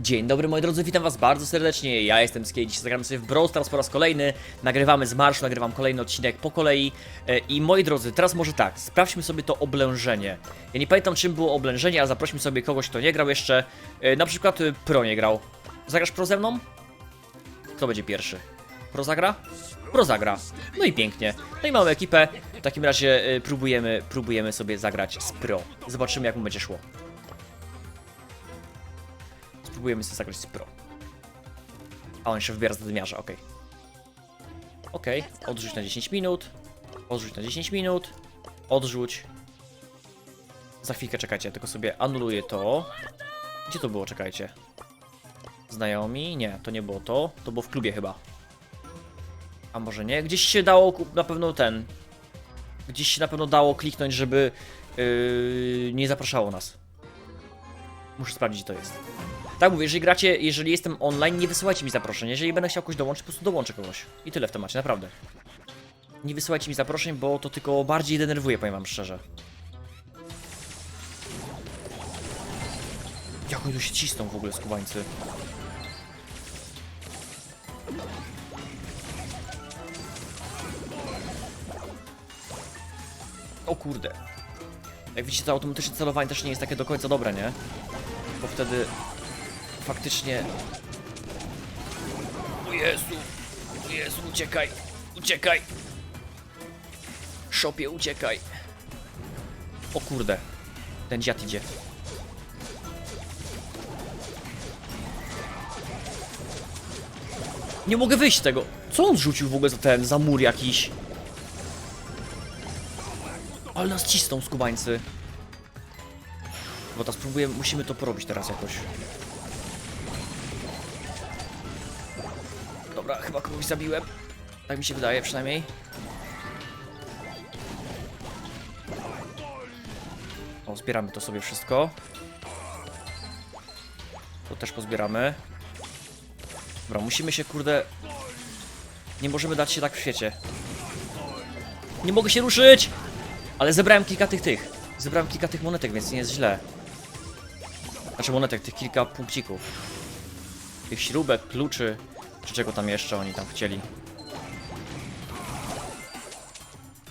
Dzień dobry moi drodzy, witam was bardzo serdecznie, ja jestem Skate, dziś zagramy sobie w Brawl Stars po raz kolejny, nagrywamy z marszu, nagrywam kolejny odcinek po kolei e, i moi drodzy, teraz może tak, sprawdźmy sobie to oblężenie. Ja nie pamiętam czym było oblężenie, a zaprośmy sobie kogoś, kto nie grał jeszcze, e, na przykład e, Pro nie grał. Zagrasz Pro ze mną? Kto będzie pierwszy? Pro zagra? Pro zagra. No i pięknie. No i mamy ekipę, w takim razie próbujemy, próbujemy sobie zagrać z Pro. Zobaczymy jak mu będzie szło. Spróbujemy sobie zagrać z Pro. A on się wybiera z zadymiarza, okej. Okej, odrzuć na 10 minut. Odrzuć na 10 minut. Odrzuć. Za chwilkę czekajcie, tylko sobie anuluję to. Gdzie to było, czekajcie? Znajomi? Nie, to nie było to. To było w klubie chyba. A może nie? Gdzieś się dało na pewno ten. Gdzieś się na pewno dało kliknąć, żeby yy, nie zapraszało nas. Muszę sprawdzić, gdzie to jest. Tak mówię, jeżeli gracie, jeżeli jestem online, nie wysyłajcie mi zaproszeń. Jeżeli będę chciał kogoś dołączyć, po prostu dołączę kogoś. I tyle w temacie, naprawdę. Nie wysyłajcie mi zaproszeń, bo to tylko bardziej denerwuje, powiem wam szczerze. Jak oni tu się cisną w ogóle, skubańcy. O kurde. Jak widzicie, to automatyczne celowanie też nie jest takie do końca dobre, nie? Bo wtedy faktycznie... O Jezu! O Jezu, uciekaj! Uciekaj! Szopie, uciekaj! O kurde. Ten dziad idzie. Nie mogę wyjść z tego. Co on rzucił w ogóle za ten, za mur jakiś? Ale nas cisną skubańcy. Bo to spróbujemy, musimy to porobić teraz jakoś. Chyba kogoś zabiłem. Tak mi się wydaje przynajmniej. O, zbieramy to sobie wszystko. To też pozbieramy. Dobra, musimy się, kurde... Nie możemy dać się tak w świecie. Nie mogę się ruszyć! Ale zebrałem kilka tych tych. Zebrałem kilka tych monetek, więc nie jest źle. Znaczy monetek, tych kilka punkcików. Tych śrubek, kluczy, czy czego tam jeszcze oni tam chcieli.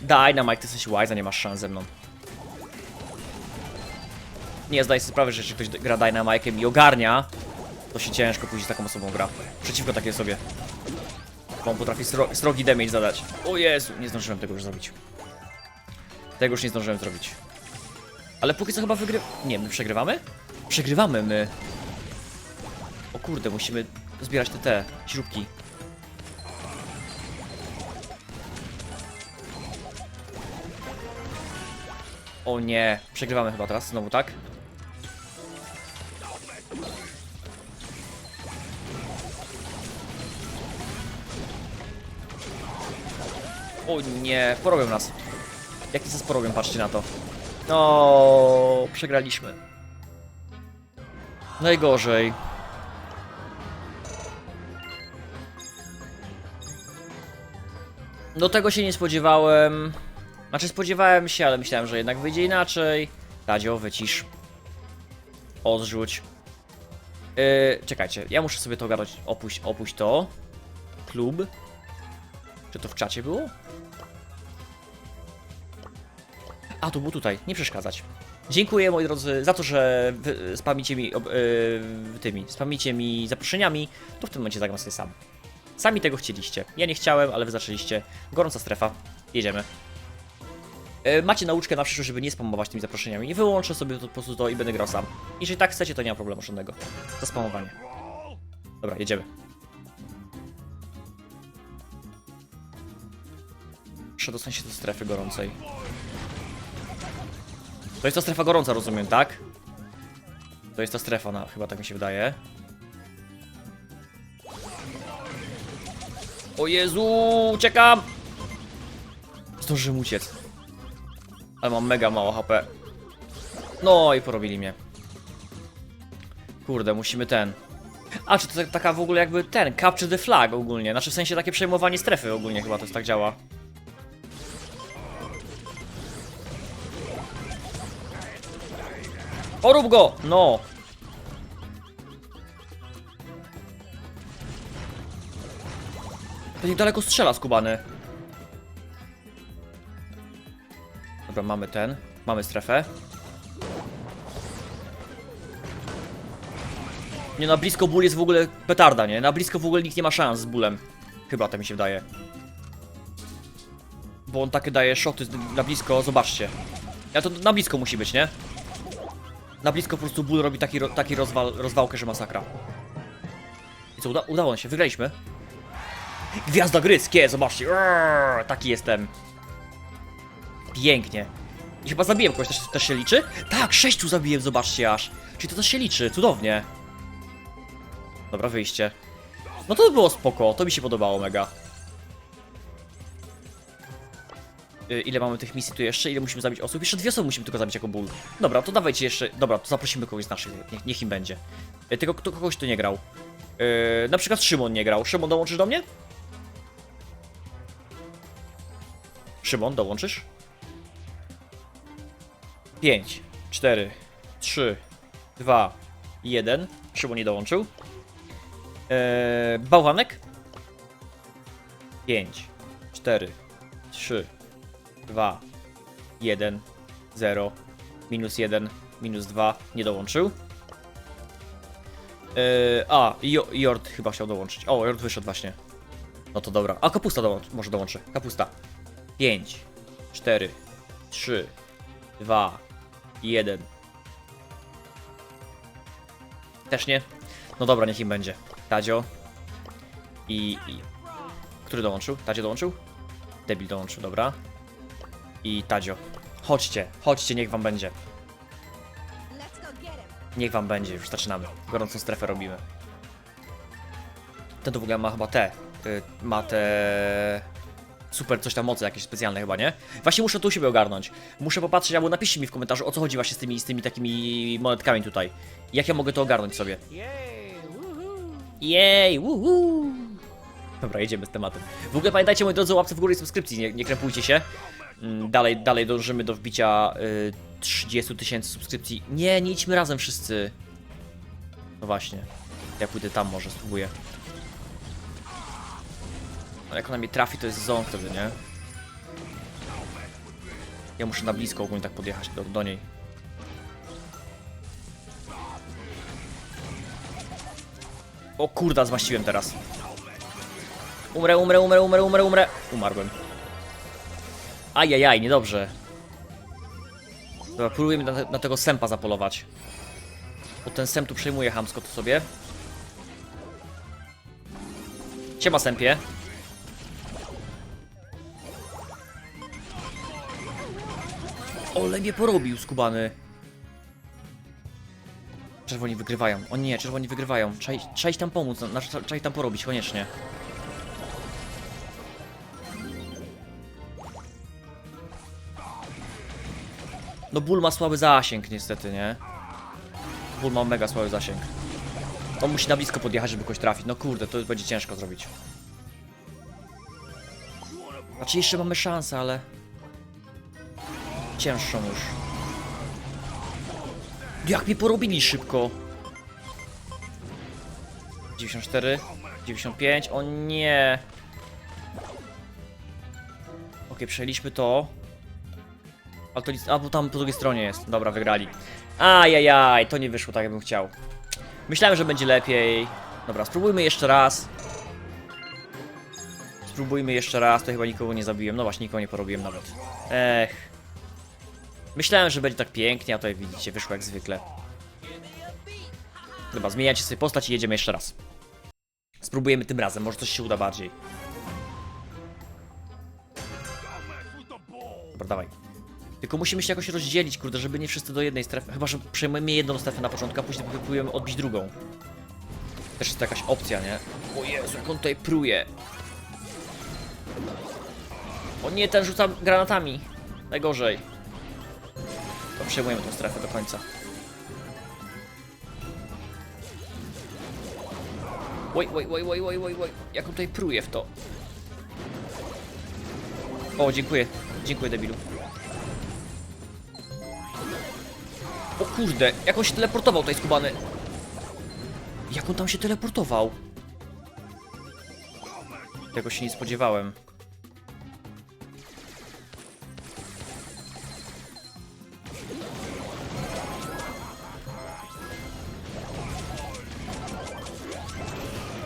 Daj na Mike, ty jesteś łajza, nie masz szans ze mną. Nie, zdaję sobie sprawę, że jeśli ktoś gra Dynamike'em i ogarnia, to się ciężko później z taką osobą gra. Przeciwko takiej sobie. Bo on potrafi sro srogi damage zadać. O Jezu, nie zdążyłem tego już zrobić. Tego już nie zdążyłem zrobić. Ale póki co chyba wygry... Nie, my przegrywamy? Przegrywamy my. O kurde, musimy zbierać te te śrubki. O nie, przegrywamy chyba teraz, znowu tak? O nie, porobią nas. Jaki zespół robią, patrzcie na to. No, przegraliśmy. Najgorzej. Do tego się nie spodziewałem. Znaczy spodziewałem się, ale myślałem, że jednak wyjdzie inaczej. Tadzio, wycisz. Odrzuć. Yy, czekajcie, ja muszę sobie to ogarnąć. Opuść, opuść to. Klub. Czy to w czacie było? A, to było tutaj, nie przeszkadzać. Dziękuję moi drodzy za to, że spamicie mi yy, tymi, spamicie mi zaproszeniami, to w tym momencie zagram sobie sam. Sami tego chcieliście. Ja nie chciałem, ale wy zaczęliście. Gorąca strefa. Jedziemy. Yy, macie nauczkę na przyszłość, żeby nie spamować tymi zaproszeniami. Wyłączę sobie to, po prostu to i będę grał sam. Jeżeli tak chcecie, to nie ma problemu żadnego. Za spamowanie. Dobra, jedziemy. Przedostań się do strefy gorącej. To jest ta strefa gorąca, rozumiem, tak? To jest ta strefa, no, chyba tak mi się wydaje. O Jezu, uciekam! Zdążyłem uciec. Ale mam mega mało HP. No i porobili mnie. Kurde, musimy ten. A, czy to tak- taka w ogóle jakby ten, capture the flag ogólnie. Znaczy w sensie takie przejmowanie strefy ogólnie chyba to tak działa. Porób go! No! To niedaleko strzela skubany. Dobra, mamy ten. Mamy strefę. Nie, na blisko ból jest w ogóle petarda, nie? Na blisko w ogóle nikt nie ma szans z bólem. Chyba tak mi się wydaje. Bo on takie daje szoty na blisko, zobaczcie. Ja to na blisko musi być, nie? Na blisko po prostu ból robi taki, taki rozwal, rozwałkę, że masakra. I co, uda udało się, wygraliśmy. Gwiazda gryckie, zobaczcie. Urgh, taki jestem. Pięknie. I chyba zabiłem kogoś, też, też się liczy? Tak, sześciu zabiłem, zobaczcie aż. Czyli to też się liczy, cudownie. Dobra, wyjście. No to było spoko, to mi się podobało mega. Y, Ile mamy tych misji tu jeszcze? Ile musimy zabić osób? Jeszcze dwie osoby musimy tylko zabić jako ból. Dobra, to dawajcie jeszcze. Dobra, to zaprosimy kogoś z naszych. Niech, niech im będzie. Y, Tylko kto kogoś tu nie grał. Yy, na przykład Szymon nie grał. Szymon, dołączysz do mnie? Szymon, dołączysz? 5, 4, 3, 2, 1. Szymon nie dołączył. Yy, bałwanek? 5, 4, 3, 2, 1, 0, minus 1, minus 2, nie dołączył. Yy, a, jo, Jord chyba chciał dołączyć. O, Jord wyszedł właśnie. No to dobra. A, kapusta dołączy, może dołączy. Kapusta. 5, 4, 3, 2, 1. Też nie? No dobra, niech im będzie. Tadzio. I, i... Który dołączył? Tadzio dołączył? Debil dołączył, dobra. I Tadzio. Chodźcie, chodźcie, niech wam będzie. Niech wam będzie, już zaczynamy. Gorącą strefę robimy. Ten to w ogóle ma chyba te. y, Ma te. Super, coś tam mocy jakieś specjalne chyba, nie? Właśnie muszę to u siebie ogarnąć. Muszę popatrzeć, albo napiszcie mi w komentarzu o co chodzi właśnie z tymi, z tymi takimi monetkami tutaj. Jak ja mogę to ogarnąć sobie. Jej, wuhu! Dobra, jedziemy z tematem. W ogóle pamiętajcie, moi drodzy, łapce w górę i subskrypcji, nie, nie krępujcie się. Mm, Dalej, dalej dążymy do wbicia y, 30 tysięcy subskrypcji. Nie, nie idźmy razem wszyscy. No właśnie. Ja pójdę tam może, spróbuję. No jak ona mnie trafi, to jest ząg wtedy, nie? Ja muszę na blisko ogólnie tak podjechać do, do niej. O kurda, zmaściłem teraz. Umrę, umrę, umrę, umrę, umrę, umrę. Umarłem. Ajajaj, niedobrze. Dobra, próbujemy na, na tego sępa zapolować. Bo ten sęp tu przejmuje hamsko to sobie. Siema sępie. Ole mnie porobił skubany. Czerwoni wygrywają. O nie, czerwoni wygrywają. Trzeba, iść tam pomóc, no, trzeba, trzeba ich tam porobić, koniecznie. No ból ma słaby zasięg niestety, nie? Ból ma mega słaby zasięg. On musi na blisko podjechać, żeby kogoś trafić. No kurde, to będzie ciężko zrobić. Znaczy jeszcze mamy szansę, ale... Cięższą już. Jak mnie porobili szybko. 94, 95, o nie. Okej, przejęliśmy to. Ale to a bo tam po drugiej stronie jest. Dobra, wygrali. Ajajaj, to nie wyszło tak, jakbym chciał. Myślałem, że będzie lepiej. Dobra, spróbujmy jeszcze raz. Spróbujmy jeszcze raz, to chyba nikogo nie zabiłem. No właśnie, nikogo nie porobiłem nawet. Ech. Myślałem, że będzie tak pięknie, a tutaj widzicie, wyszło jak zwykle. Dobra, zmieniacie sobie postać i jedziemy jeszcze raz. Spróbujemy tym razem, może coś się uda bardziej. Dobra, dawaj. Tylko musimy się jakoś rozdzielić, kurde, żeby nie wszyscy do jednej strefy. Chyba, że przejmujemy jedną strefę na początku, a później próbujemy odbić drugą. Też jest to jakaś opcja, nie? O Jezu, jak on tutaj pruje. O nie, ten rzuca granatami. Najgorzej. To przejmujemy tą strefę do końca. Oj, oj, oj, oj, oj, oj, oj. Jak on tutaj pruje w to. O, dziękuję. Dziękuję, debilu. O kurde, jak on się teleportował tutaj skubany. Jak on tam się teleportował? Tego się nie spodziewałem.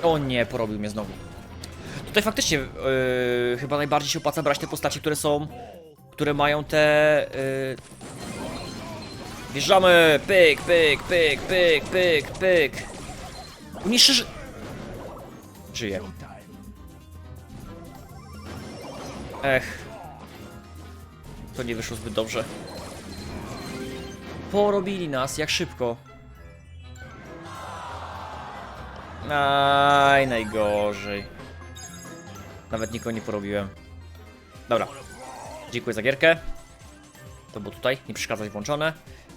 O nie, porobił mnie znowu. Tutaj faktycznie yy, chyba najbardziej się opłaca brać te postacie, które są, które mają te... Yy... Wjeżdżamy! Pyk, pyk, pyk, pyk, pyk, pyk. Uniszczysz... Żyje. Ech. To nie wyszło zbyt dobrze. Porobili nas, jak szybko. Aj, najgorzej. Nawet nikogo nie porobiłem. Dobra. Dziękuję za gierkę. To było tutaj, nie przeszkadzać włączone.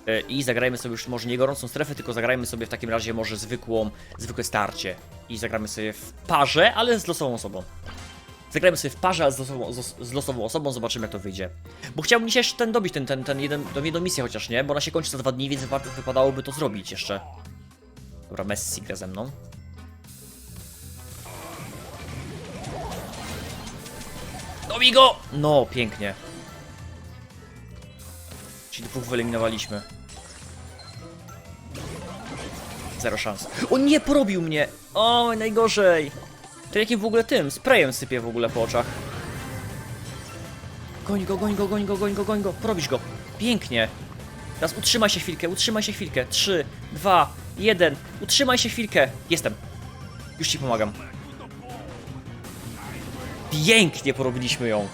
E, I zagrajmy sobie już może nie gorącą strefę, tylko zagrajmy sobie w takim razie może zwykłą, zwykłe starcie. I zagramy sobie w parze, ale z losową osobą. Zagrajmy sobie w parze, ale z losową, z, losową osobą, zobaczymy jak to wyjdzie. Bo chciałbym dzisiaj jeszcze ten dobić, ten, ten, ten jeden, tą jedną misję chociaż, nie? Bo ona się kończy za dwa dni, więc wypa- wypadałoby to zrobić jeszcze. Dobra, Messi gra ze mną. Dobij go! No, pięknie. Czyli dwóch wyeliminowaliśmy. Zero szans. O nie, porobił mnie! O, najgorzej! To jakim w ogóle tym? Sprayem sypie w ogóle po oczach. Goń go, goń go, goń go, goń go, goń go. Porobisz go. Pięknie. Teraz utrzymaj się chwilkę, utrzymaj się chwilkę. 3, 2, 1. Utrzymaj się chwilkę. Jestem. Już ci pomagam. Pięknie porobiliśmy ją.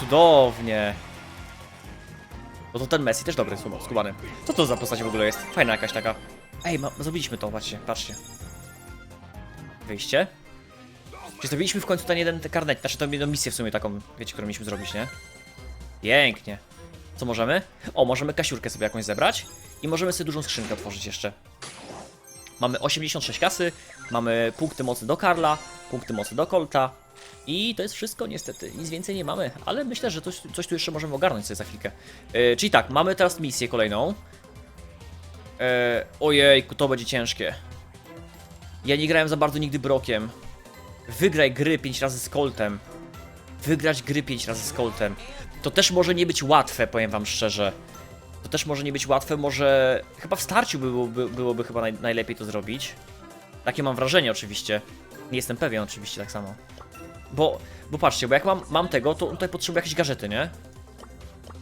Cudownie. No to ten Messi też dobry, skub- skubany. Co to za postać w ogóle jest? Fajna jakaś taka. Ej, ma, zrobiliśmy to, patrzcie, patrzcie. Wyjście. Czy zrobiliśmy w końcu ten jeden karnet, znaczy tą jedną misję w sumie taką, wiecie, którą mieliśmy zrobić, nie? Pięknie. Co możemy? O, możemy kasiurkę sobie jakąś zebrać i możemy sobie dużą skrzynkę otworzyć jeszcze. Mamy 86 kasy, mamy punkty mocy do Karla, punkty mocy do Colta i to jest wszystko niestety, nic więcej nie mamy, ale myślę, że coś, coś tu jeszcze możemy ogarnąć sobie za chwilkę. Yy, czyli tak, mamy teraz misję kolejną. Yy, to będzie ciężkie. Ja nie grałem za bardzo nigdy Brokiem. Wygraj gry 5 razy z Coltem. Wygrać gry 5 razy z Coltem. To też może nie być łatwe, powiem wam szczerze. To też może nie być łatwe, może... Chyba w starciu byłoby, byłoby chyba naj, najlepiej to zrobić. Takie mam wrażenie oczywiście. Nie jestem pewien oczywiście tak samo. Bo, bo patrzcie, bo jak mam, mam tego, to tutaj potrzebuję jakieś gadżety, nie?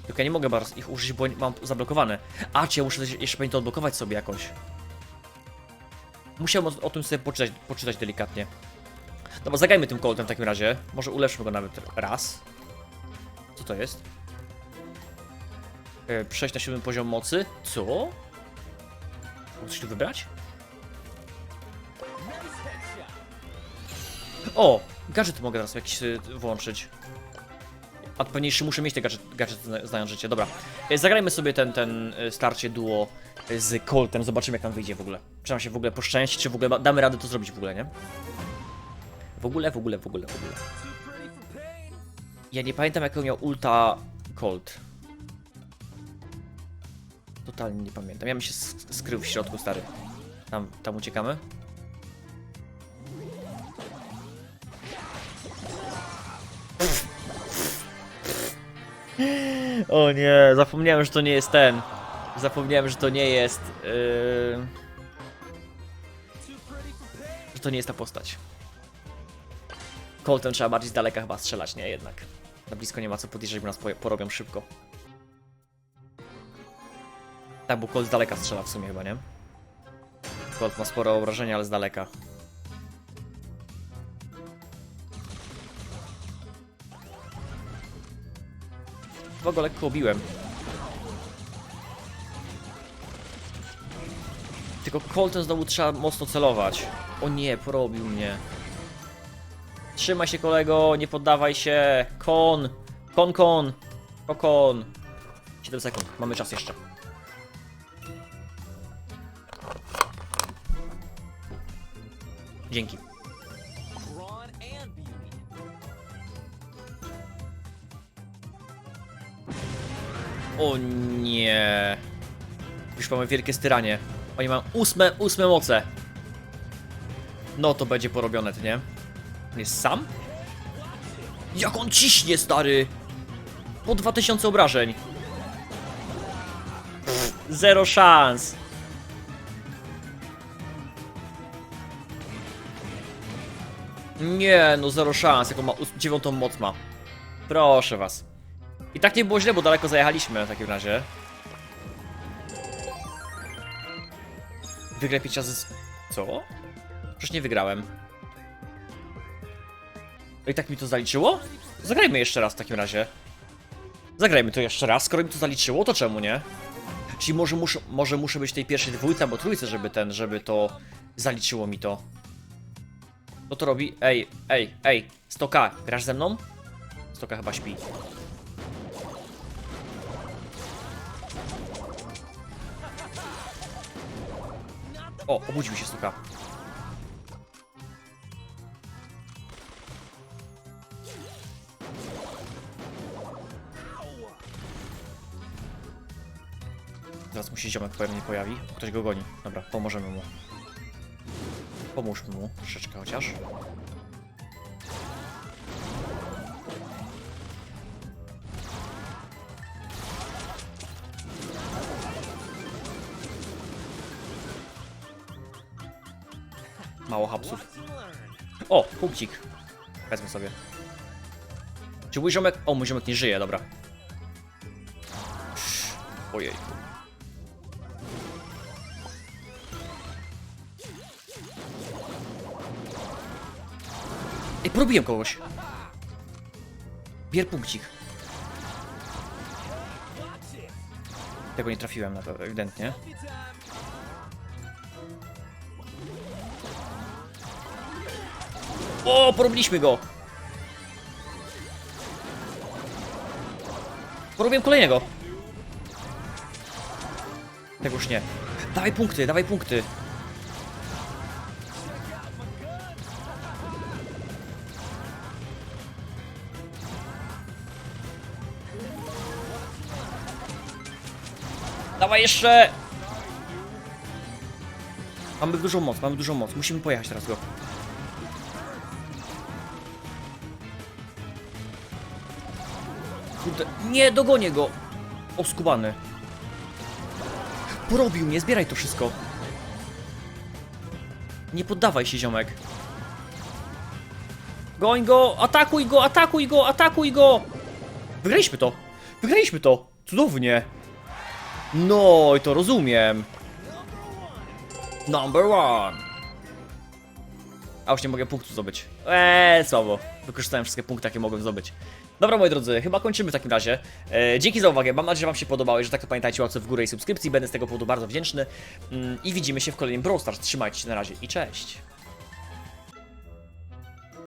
Tylko ja nie mogę bardzo ich użyć, bo mam zablokowane. A, czy ja muszę jeszcze pewnie to odblokować sobie jakoś. Musiałem o, o tym sobie poczytać, poczytać delikatnie. Dobra, zagajmy tym koltem w takim razie. Może ulepszmy go nawet raz. Co to jest? E, Przejść na siódmy poziom mocy. Co? Mogę coś tu wybrać? O! Gadżet mogę teraz jakiś y, włączyć. A pewniejszy muszę mieć te gadżet, gadżety zna- znając życie. Dobra. E, Zagrajmy sobie ten, ten starcie duo z Coltem. Zobaczymy jak nam wyjdzie w ogóle. Czy nam się w ogóle poszczęści, czy w ogóle damy radę to zrobić w ogóle, nie? W ogóle, w ogóle, w ogóle, w ogóle. Ja nie pamiętam jaką miał ulta Colt. Totalnie nie pamiętam. Ja bym się sk- skrył w środku, stary. Tam, tam uciekamy. O nie, zapomniałem, że to nie jest ten. Zapomniałem, że to nie jest. Yy... Że to nie jest ta postać. Coltem trzeba bardziej z daleka chyba strzelać, nie? Jednak. Na blisko nie ma co podjeżdżać, bo nas po- porobią szybko. Tak, bo Colt z daleka strzela w sumie chyba, nie? Colt ma sporo obrażenia, ale z daleka. Chyba go lekko obiłem. Tylko Coltem znowu trzeba mocno celować. O nie, porobił mnie. Trzymaj się kolego, nie poddawaj się. Kon. Kon, kon. Kokon. 7 sekund, mamy czas jeszcze. Dzięki. O nie. Już mamy wielkie styranie. Oni mają ósme, ósme moce. No to będzie porobione, ty nie? On Jest sam? Jak on ciśnie, stary! Po 2000 obrażeń. Pff, zero szans. Nie, no zero szans, jaką ma dziewiątą moc ma. Proszę was. I tak nie było źle, bo daleko zajechaliśmy w takim razie. Wygraj 5 razy z... Co? Przecież nie wygrałem. I tak mi to zaliczyło? Zagrajmy jeszcze raz w takim razie. Zagrajmy to jeszcze raz, skoro mi to zaliczyło, to czemu nie? Czyli może muszę, może muszę być tej pierwszej dwójce albo trójce, żeby ten, żeby to zaliczyło mi to. Co to robi? Ej, ej, ej, Stoka, grasz ze mną? Stoka chyba śpi. O, obudził się Stoka. Zaraz mu się ziomek pewnie pojawi. Ktoś go goni. Dobra, pomożemy mu. Pomóżmy mu troszeczkę chociaż. Mało hapsów. O, punkcik. Wezmę sobie. Czy mój ziomek... O, mój ziomek nie żyje, dobra. Ojej. Ej, porobiłem kogoś. Bier punkcik. Tego nie trafiłem na to, ewidentnie. O, porobiliśmy go! Porobiłem kolejnego. Tego już nie. Dawaj punkty, dawaj punkty. Dawaj jeszcze! Mamy dużą moc, mamy dużą moc. Musimy pojechać teraz go. Kurde, nie dogonię go! Oskubany. Porobił mnie, zbieraj to wszystko. Nie poddawaj się, ziomek. Goń go, atakuj go, atakuj go, atakuj go! Wygraliśmy to! Wygraliśmy to! Cudownie! No, i to rozumiem. Number one. A już nie mogę punktu zdobyć. Eee, słabo. Wykorzystałem wszystkie punkty, jakie mogłem zdobyć. Dobra, moi drodzy, chyba kończymy w takim razie. E, dzięki za uwagę, mam nadzieję, że Wam się podobało. Jeżeli tak, to pamiętajcie o w górę i subskrypcji. Będę z tego powodu bardzo wdzięczny. Mm, I widzimy się w kolejnym Brawl Stars. Trzymajcie się na razie i cześć.